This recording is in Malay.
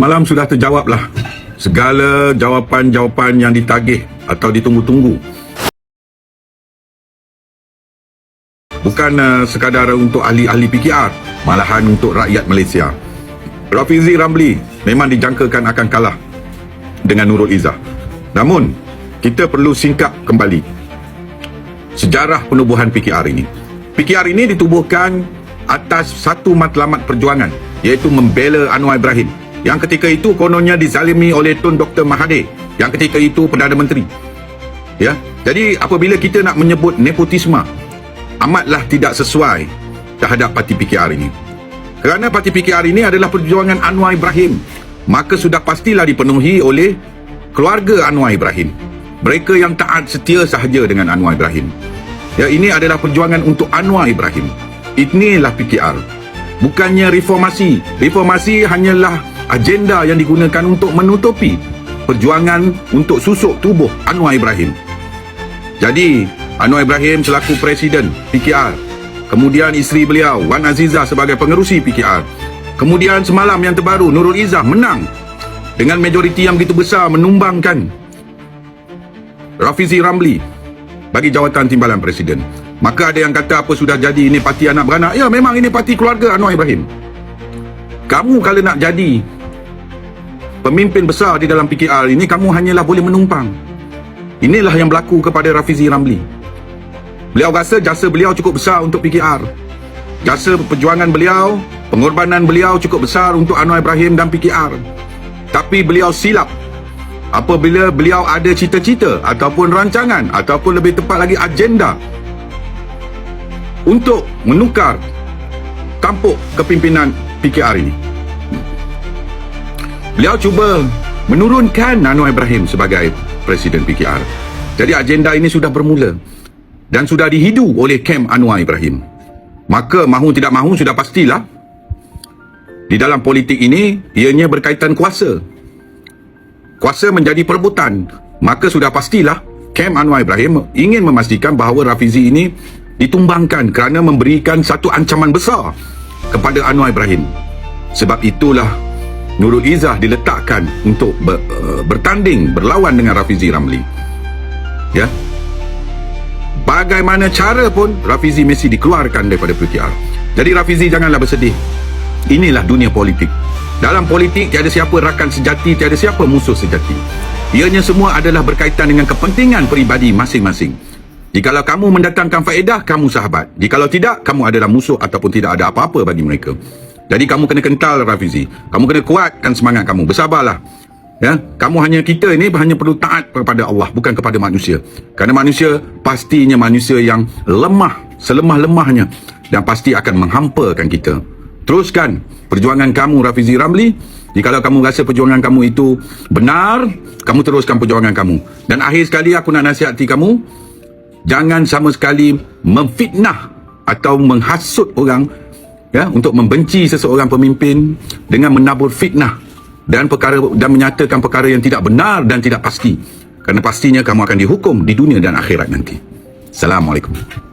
Semalam sudah terjawablah segala jawapan-jawapan yang ditagih atau ditunggu-tunggu. Bukan uh, sekadar untuk ahli-ahli PKR, malahan untuk rakyat Malaysia. Rafizi Ramli memang dijangkakan akan kalah dengan Nurul Izzah. Namun, kita perlu singkap kembali sejarah penubuhan PKR ini. PKR ini ditubuhkan atas satu matlamat perjuangan iaitu membela Anwar Ibrahim yang ketika itu kononnya dizalimi oleh Tun Dr. Mahathir yang ketika itu Perdana Menteri. Ya. Jadi apabila kita nak menyebut nepotisme amatlah tidak sesuai terhadap parti PKR ini. Kerana parti PKR ini adalah perjuangan Anwar Ibrahim, maka sudah pastilah dipenuhi oleh keluarga Anwar Ibrahim. Mereka yang taat setia sahaja dengan Anwar Ibrahim. Ya, ini adalah perjuangan untuk Anwar Ibrahim. Inilah PKR. Bukannya reformasi. Reformasi hanyalah agenda yang digunakan untuk menutupi perjuangan untuk susuk tubuh Anwar Ibrahim. Jadi, Anwar Ibrahim selaku Presiden PKR. Kemudian isteri beliau, Wan Azizah sebagai pengerusi PKR. Kemudian semalam yang terbaru, Nurul Izzah menang dengan majoriti yang begitu besar menumbangkan Rafizi Ramli bagi jawatan timbalan Presiden. Maka ada yang kata apa sudah jadi ini parti anak beranak. Ya memang ini parti keluarga Anwar Ibrahim. Kamu kalau nak jadi pemimpin besar di dalam PKR ini, kamu hanyalah boleh menumpang. Inilah yang berlaku kepada Rafizi Ramli. Beliau rasa jasa beliau cukup besar untuk PKR. Jasa perjuangan beliau, pengorbanan beliau cukup besar untuk Anwar Ibrahim dan PKR. Tapi beliau silap apabila beliau ada cita-cita ataupun rancangan ataupun lebih tepat lagi agenda untuk menukar tampuk kepimpinan PKR ini. Beliau cuba menurunkan Anwar Ibrahim sebagai Presiden PKR. Jadi agenda ini sudah bermula dan sudah dihidu oleh kem Anwar Ibrahim. Maka mahu tidak mahu sudah pastilah di dalam politik ini ianya berkaitan kuasa kuasa menjadi perebutan, maka sudah pastilah Kem Anwar Ibrahim ingin memastikan bahawa Rafizi ini ditumbangkan kerana memberikan satu ancaman besar kepada Anwar Ibrahim. Sebab itulah Nurul Izzah diletakkan untuk ber, uh, bertanding berlawan dengan Rafizi Ramli. Ya. Bagaimana cara pun Rafizi mesti dikeluarkan daripada PKR. Jadi Rafizi janganlah bersedih. Inilah dunia politik. Dalam politik tiada siapa rakan sejati, tiada siapa musuh sejati. Ianya semua adalah berkaitan dengan kepentingan peribadi masing-masing. Jikalau kamu mendatangkan faedah, kamu sahabat. Jikalau tidak, kamu adalah musuh ataupun tidak ada apa-apa bagi mereka. Jadi kamu kena kental Rafizi. Kamu kena kuatkan semangat kamu. Bersabarlah. Ya, kamu hanya kita ini hanya perlu taat kepada Allah bukan kepada manusia. Kerana manusia pastinya manusia yang lemah, selemah-lemahnya dan pasti akan menghampakan kita. Teruskan perjuangan kamu Rafizi Ramli. Jikalau kamu rasa perjuangan kamu itu benar, kamu teruskan perjuangan kamu. Dan akhir sekali aku nak nasihati kamu, jangan sama sekali memfitnah atau menghasut orang ya untuk membenci seseorang pemimpin dengan menabur fitnah dan perkara dan menyatakan perkara yang tidak benar dan tidak pasti. Kerana pastinya kamu akan dihukum di dunia dan akhirat nanti. Assalamualaikum.